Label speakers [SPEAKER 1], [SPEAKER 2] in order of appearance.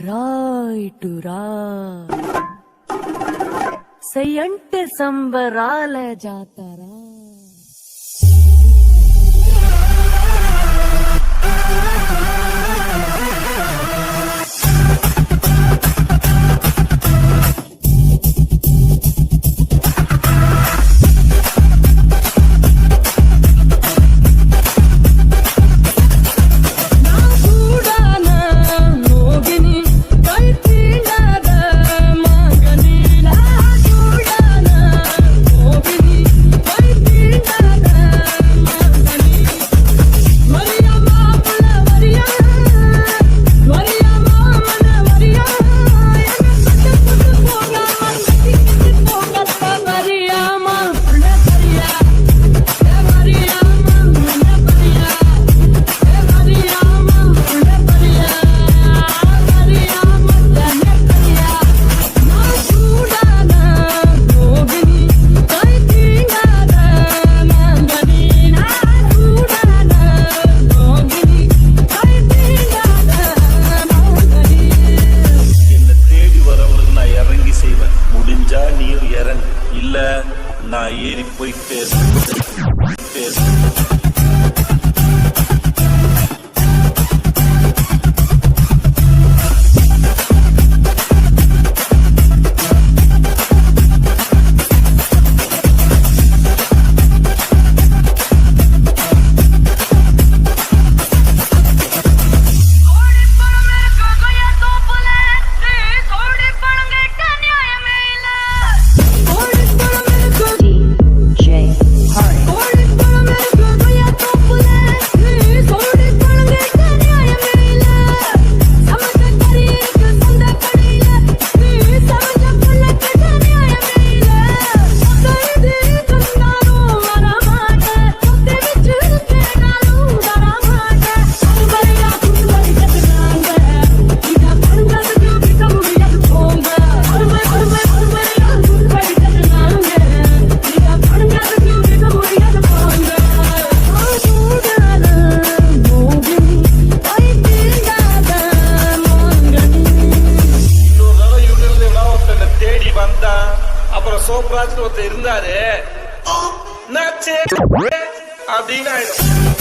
[SPEAKER 1] రాయిటురా సై అంటే సంబరాల జాతరా.
[SPEAKER 2] Nah, ele foi festa. நம்ம சோப்ராஜ்னு ஒருத்தர் இருந்தாரு. அப்படின்னு ஆயிடும்.